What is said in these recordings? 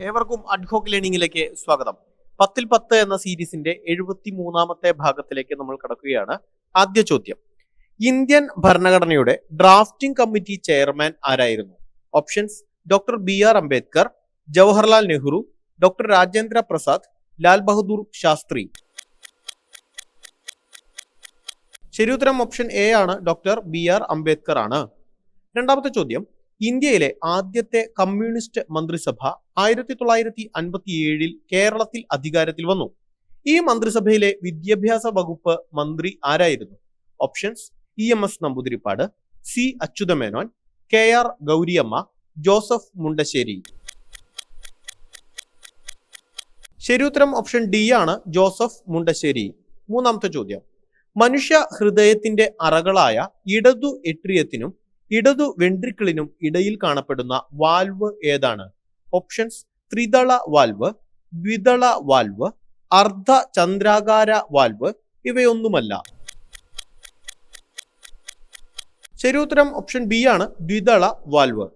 ഏവർക്കും അഡ്ഹോക്ക് ലേണിംഗിലേക്ക് സ്വാഗതം. പത്തിൽ പത്ത് എന്ന സീരീസിന്റെ എഴുപത്തി മൂന്നാമത്തെ ഭാഗത്തിലേക്ക് നമ്മൾ കടക്കുകയാണ്. ആദ്യ ചോദ്യം. ഇന്ത്യൻ ഭരണഘടനയുടെ ഡ്രാഫ്റ്റിംഗ് കമ്മിറ്റി ചെയർമാൻ ആരായിരുന്നു? Options doctor B R Ambedkar Jawaharlal Nehru doctor Rajendra Prasad Lal Bahadur Shastri. ശരിയുത്തരം ഓപ്ഷൻ എ ആണ്. ഡോക്ടർ ബി ആർ അംബേദ്കർ ആണ്. രണ്ടാമത്തെ ചോദ്യം. ഇന്ത്യയിലെ ആദ്യത്തെ കമ്മ്യൂണിസ്റ്റ് മന്ത്രിസഭ ആയിരത്തി തൊള്ളായിരത്തി അൻപത്തി ഏഴിൽ കേരളത്തിൽ അധികാരത്തിൽ വന്നു. ഈ മന്ത്രിസഭയിലെ വിദ്യാഭ്യാസ വകുപ്പ് മന്ത്രി ആരായിരുന്നു? Options E M S Namboodiripad C Achutha Menon K R Gouri Amma Joseph Mundassery. ശരിയുത്തരം ഓപ്ഷൻ ഡി ആണ് ജോസഫ് മുണ്ടശ്ശേരി. മൂന്നാമത്തെ ചോദ്യം. മനുഷ്യ ഹൃദയത്തിന്റെ അറകളായ ഇടതു എട്രിയത്തിനും ഇടതു വെൻട്രിക്കിളിനും ഇടയിൽ കാണപ്പെടുന്ന വാൽവ് ഏതാണ്? ഓപ്ഷൻസ് ത്രിതള വാൽവ് ദ്വിതള വാൽവ് അർദ്ധ ചന്ദ്രാകാര വാൽവ് ഇവയൊന്നുമല്ല. ശരിയുത്തരം ഓപ്ഷൻ ബി ആണ് ദ്വിതള വാൽവ്.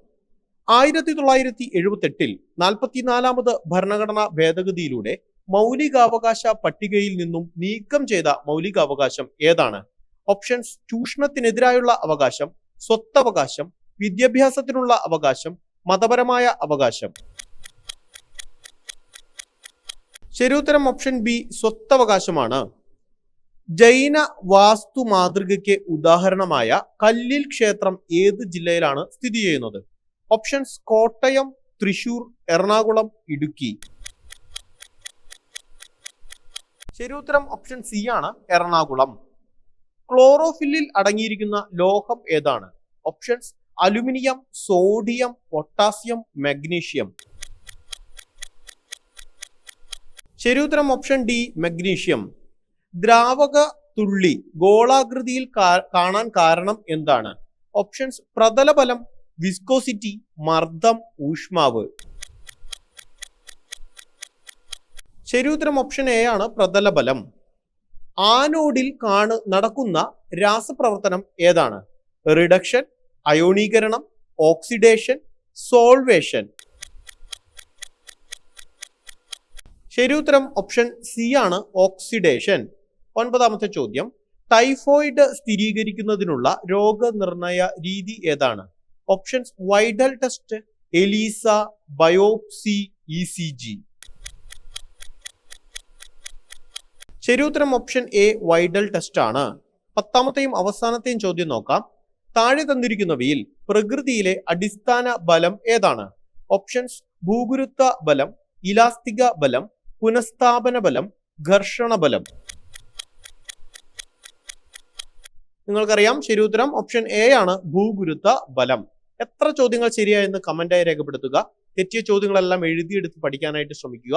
ആയിരത്തി തൊള്ളായിരത്തി എഴുപത്തെട്ടിൽ നാൽപ്പത്തിനാലാമത് ഭരണഘടനാ ഭേദഗതിയിലൂടെ മൗലികാവകാശ പട്ടികയിൽ നിന്നും നീക്കം ചെയ്ത മൗലികാവകാശം ഏതാണ്? ഓപ്ഷൻസ് ചൂഷണത്തിനെതിരായുള്ള അവകാശം സ്വത്തവകാശം വിദ്യാഭ്യാസത്തിനുള്ള അവകാശം മതപരമായ അവകാശം. ശരിയുത്തരം ഓപ്ഷൻ ബി സ്വത്തവകാശമാണ്. ജൈന വാസ്തു മാതൃകയ്ക്ക് ഉദാഹരണമായ കല്ലിൽ ക്ഷേത്രം ഏത് ജില്ലയിലാണ് സ്ഥിതി ചെയ്യുന്നത്? ഓപ്ഷൻസ് കോട്ടയം തൃശൂർ എറണാകുളം ഇടുക്കി. ശരിയുത്തരം ഓപ്ഷൻ സി ആണ് എറണാകുളം. ക്ലോറോഫില്ലിൽ അടങ്ങിയിരിക്കുന്ന ലോഹം ഏതാണ്? Options aluminium sodium potassium magnesium. ശരിയുത്തരം ഓപ്ഷൻ ഡി മഗ്നീഷ്യം. ദ്രാവക തുള്ളി ഗോളാകൃതിയിൽ കാണാൻ കാരണം എന്താണ്? ഓപ്ഷൻസ് പ്രതലബലം വിസ്കോസിറ്റി മർദ്ദം ഊഷ്മാവ്. ശരിയുത്തരം ഓപ്ഷൻ എ ആണ് പ്രതലബലം. ആനോഡിൽ കാണു നടക്കുന്ന രാസപ്രവർത്തനം ഏതാണ്? റിഡക്ഷൻ അയോണീകരണം ഓക്സിഡേഷൻ സോൾവേഷൻ ശരിയുത്തരം ഓപ്ഷൻ സി ആണ് ഓക്സിഡേഷൻ ഒൻപതാമത്തെ ചോദ്യം. ടൈഫോയിഡ് സ്ഥിരീകരിക്കുന്നതിനുള്ള രോഗനിർണയ രീതി ഏതാണ്? Options Widal test ELISA biopsy E C G ശരിയുത്തരം ഓപ്ഷൻ എ വൈഡൽ ടെസ്റ്റ് ആണ്. പത്താമത്തെയും അവസാനത്തെയും ചോദ്യം നോക്കാം. താഴെ തന്നിരിക്കുന്നവയിൽ പ്രകൃതിയിലെ അടിസ്ഥാന ബലം ഏതാണ്? ഓപ്ഷൻസ് ഭൂഗുരുത്വ ബലം ഇലാസ്തിക ബലം പുനഃസ്ഥാപന ബലം ഘർഷണ ബലം. നിങ്ങൾക്കറിയാം ശരിയുത്തരം ഓപ്ഷൻ എ ആണ് ഭൂഗുരുത്വ ബലം. എത്ര ചോദ്യങ്ങൾ ശരിയായെന്ന് കമന്റായി രേഖപ്പെടുത്തുക. തെറ്റിയ ചോദ്യങ്ങളെല്ലാം എഴുതിയെടുത്ത് പഠിക്കാനായിട്ട് ശ്രമിക്കുക.